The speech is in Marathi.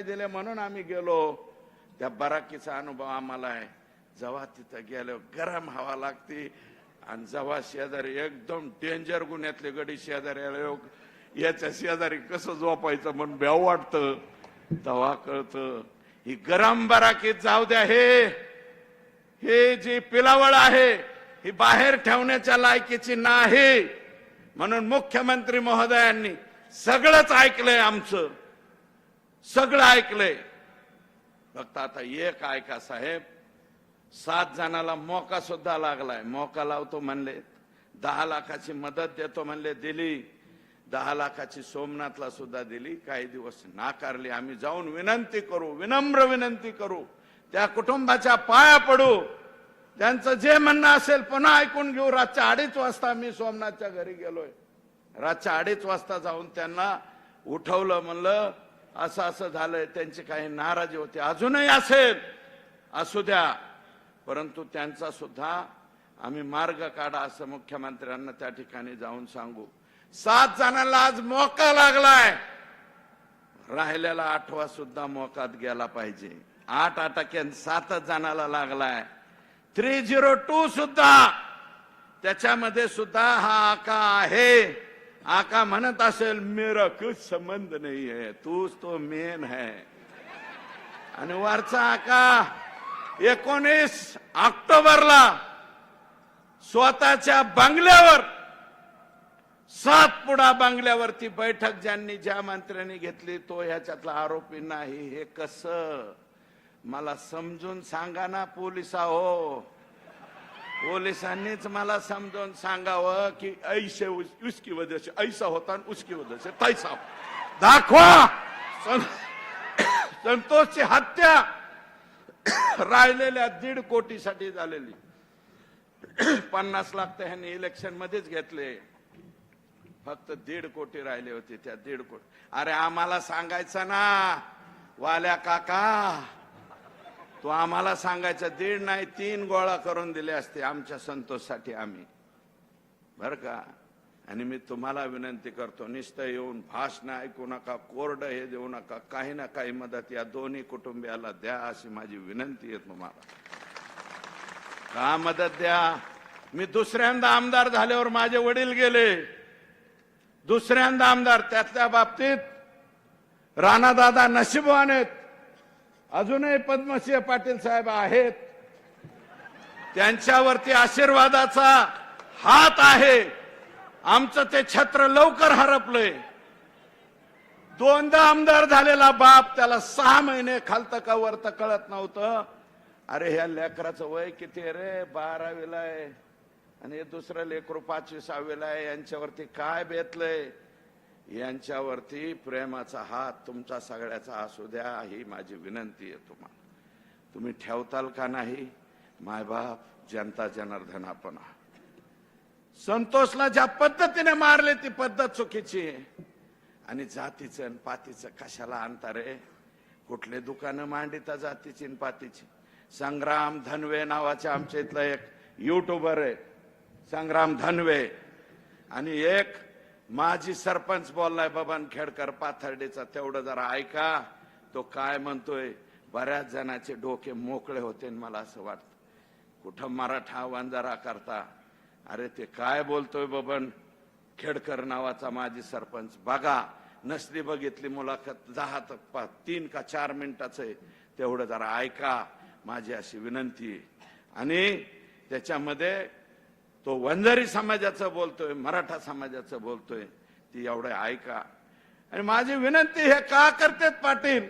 नाही दिले म्हणून आम्ही गेलो. त्या बराकीचा अनुभव आम्हाला आहे. जेव्हा तिथं गेलो गरम हवा लागते. आणि जेव्हा शेजारी एकदम डेंजर गुन्ह्यातले गडी शेजारी आलो याच्या शेजारी कसं झोपायचं? म्हणून ब्याव वाटतं. तेव्हा कळतं ही गरम बराकीत जाऊ द्या हे. हे जी पिलावळ आहे ही बाहेर ठेवण्याच्या लायकीची नाही. म्हणून मुख्यमंत्री महोदयांनी सगळंच ऐकलंय आमचं. सगळं ऐकलंय. फक्त आता एक ऐका साहेब सात जणाला मोका सुद्धा लागलाय. मोका लावतो म्हणले. दहा लाखाची मदत देतो म्हणले दिली. दहा लाखाची सोमनाथला सुद्धा दिली. काही दिवस नाकारली. आम्ही जाऊन विनंती करू विनम्र विनंती करू. त्या कुटुंबाच्या पाया पडू. त्यांचं जे म्हणणं असेल पुन्हा ऐकून घेऊ. रातच्या अडीच वाजता मी सोमनाथच्या घरी गेलोय. रातच्या अडीच वाजता जाऊन त्यांना उठवलं म्हणलं असं असं झालंय त्यांची काही नाराजी होती अजूनही असेल असू द्या. परंतु त्यांचा सुद्धा आम्ही मार्ग काढा असं मुख्यमंत्र्यांना त्या ठिकाणी जाऊन सांगू. सात जणांना आज मोका लागलाय. राहिलेला आठवा सुद्धा मोकात गेला पाहिजे. आठ अटक्यान सातच जणाला लागलाय. थ्री झिरो टू सुद्धा. त्याच्यामध्ये सुद्धा हा आका आहे. आका म्हणत असेल मेरा कुछ संबंध नाही आहे तूच तो मेन है. आणि वरचा आका एकोणीस ऑक्टोबरला स्वतःच्या बंगल्यावर सातपुडा बंगल्यावरती बैठक ज्यांनी ज्या मंत्र्यांनी घेतली तो ह्याच्यातला आरोपी नाही. हे कस? मला समजून सांगा ना पोलिसा हो पोलिसांनीच मला समजावून सांगावं की ऐसे उसकी वजह से ऐसा होता उसकी वजह से तैसा दाखवा! सं- संतोषची हत्या! राहिलेल्या दीड कोटीसाठी झालेली. पन्नास लाख तर ह्यांनी इलेक्शन मध्येच घेतले. फक्त दीड कोटी राहिले होते त्या दीड कोटी. अरे आम्हाला सांगायचं ना वाल्या काका तो आम्हाला सांगायचा दीड नाही तीन गोळा करून दिले असते आमच्या संतोषसाठी आम्ही. बर का? आणि मी तुम्हाला विनंती करतो निस्त येऊन भाषण ऐकू नका कोरड हे देऊ नका काही ना काही मदत या दोन्ही कुटुंबियाला द्या अशी माझी विनंती आहे तुम्हाला. का मदत द्या? मी दुसऱ्यांदा आमदार झाल्यावर माझे वडील गेले. दुसऱ्यांदा आमदार त्यातल्या बाबतीत राणादादा नशिबवान आहेत. अजूनही पद्मसिंह पाटील साहेब आहेत. त्यांच्यावरती आशीर्वादाचा हात आहे. आमचं ते छत्र लवकर हरपलंय. दोनदा आमदार झालेला बाप त्याला सहा महिने खालत का वरतं कळत नव्हतं. अरे ह्या लेकराचं वय किती रे? बारावीला आहे. आणि दुसरं लेकरू पाचवी सहावीला आहे. यांच्यावरती काय बेतलंय? यांच्यावरती प्रेमाचा हात तुमचा सगळ्याचा असू द्या ही माझी विनंती आहे तुम्हाला. तुम्ही ठेवताल का नाही? मायबाप जनता जनार्दनापणा. संतोषला ज्या पद्धतीने मारले ती पद्धत चुकीची आहे. आणि जातीचं आणि पातीचं कशाला आणता रे कुठले दुकानं मांडिता जातीची आणि पातीची? संग्राम धनवे नावाचे आमच्या इथलं एक युट्यूबर आहे. संग्राम धनवे. आणि एक माझी सरपंच बोललाय बबन खेडकर पाथर्डीचा तेवढं जरा ऐका. तो काय म्हणतोय बऱ्याच जणांचे डोके मोकळे होते मला असं वाटतं कुठं मराठा वंजारा करता. अरे ते काय बोलतोय बबन? खेडकर नावाचा माजी सरपंच. बघा नसली बघितली मुलाखत दहा तर पा- तीन का चार मिनिटाचं आहे. तेवढं जरा ऐका. माझी अशी विनंती आणि त्याच्यामध्ये तो वंजारी समाजाचं बोलतोय मराठा समाजाचं बोलतोय ती एवढं ऐका. आणि माझी विनंती हे का करतेत पाटील?